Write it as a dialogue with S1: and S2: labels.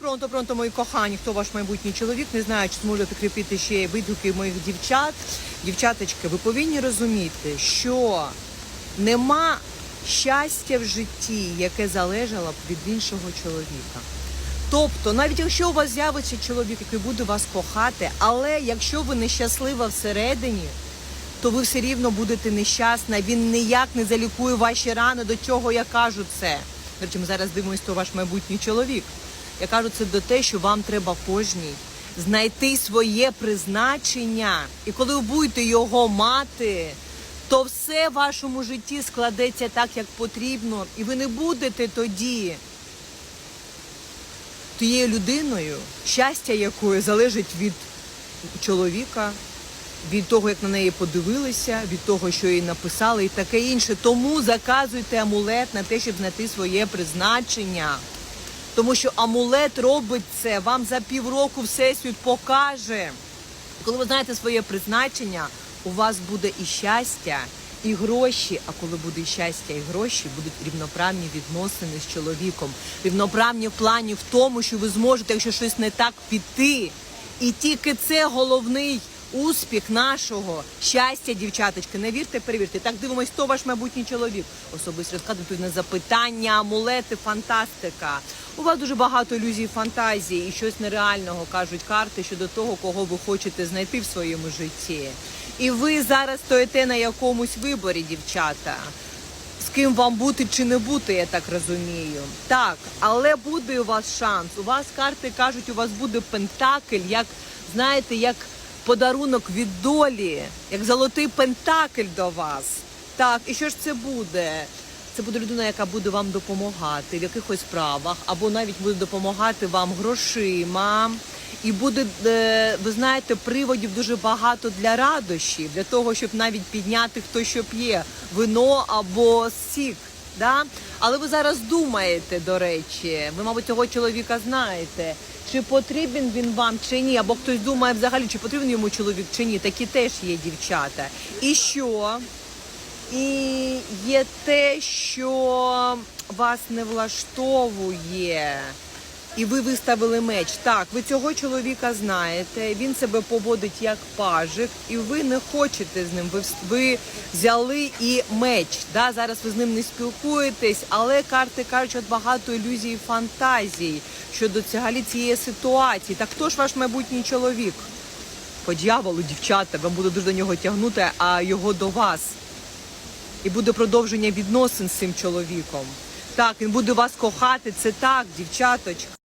S1: Пронто, пронто, мої кохані, хто ваш майбутній чоловік, не знаю, чи зможу прикріпити ще й моїх дівчат. Дівчаточки, ви повинні розуміти, що нема щастя в житті, яке залежало б від іншого чоловіка. Тобто, навіть якщо у вас з'явиться чоловік, який буде вас кохати, але якщо ви нещаслива всередині, то ви все рівно будете нещасна. Він ніяк не залікує ваші рани. До чого я кажу це? До речі, ми зараз дивимося, хто ваш майбутній чоловік. Я кажу це до те, що вам треба кожній знайти своє призначення. І коли ви будете його мати, то все в вашому житті складеться так, як потрібно, і ви не будете тоді тією людиною, щастя якої залежить від чоловіка, від того, як на неї подивилися, від того, що їй написали, і таке інше. Тому заказуйте амулет на те, щоб знайти своє призначення. Тому що амулет робить це, вам за півроку всесвіт покаже. Коли ви знаєте своє призначення, у вас буде і щастя, і гроші. А коли буде і щастя, і гроші, будуть рівноправні відносини з чоловіком. Рівноправні в плані в тому, що ви зможете, якщо щось не так, піти. І тільки це головний успіх нашого щастя, дівчаточки. Не вірте, перевірте. Так дивимось, хто ваш майбутній чоловік. Особисто тут на запитання, амулети, фантастика. У вас дуже багато ілюзій фантазії і щось нереального кажуть карти щодо того, кого ви хочете знайти в своєму житті. І ви зараз стоїте на якомусь виборі, дівчата. З ким вам бути чи не бути, я так розумію. Так, але буде у вас шанс. У вас карти кажуть, у вас буде пентакль, як знаєте, як подарунок від долі, як золотий пентакль до вас. Так, і що ж це буде? Це буде людина, яка буде вам допомагати в якихось справах, або навіть буде допомагати вам грошима. І буде, е, ви знаєте, приводів дуже багато для радощів, для того, щоб навіть підняти хто що п'є вино або сік. Да? Але ви зараз думаєте, до речі, ви, мабуть, цього чоловіка знаєте, чи потрібен він вам, чи ні, або хтось думає взагалі, чи потрібен йому чоловік, чи ні. Такі теж є дівчата. І що? І є те, що вас не влаштовує. І ви виставили меч. Так, ви цього чоловіка знаєте. Він себе поводить як пажик, і ви не хочете з ним. Ви, ви взяли і меч. Да? Зараз ви з ним не спілкуєтесь, але карти кажуть, от багато ілюзій і фантазій щодо взагалі цієї ситуації. Так хто ж ваш майбутній чоловік? По дьяволу, дівчата, вам буде дуже до нього тягнути, а його до вас. І буде продовження відносин з цим чоловіком. Так, він буде вас кохати. Це так, дівчаточка.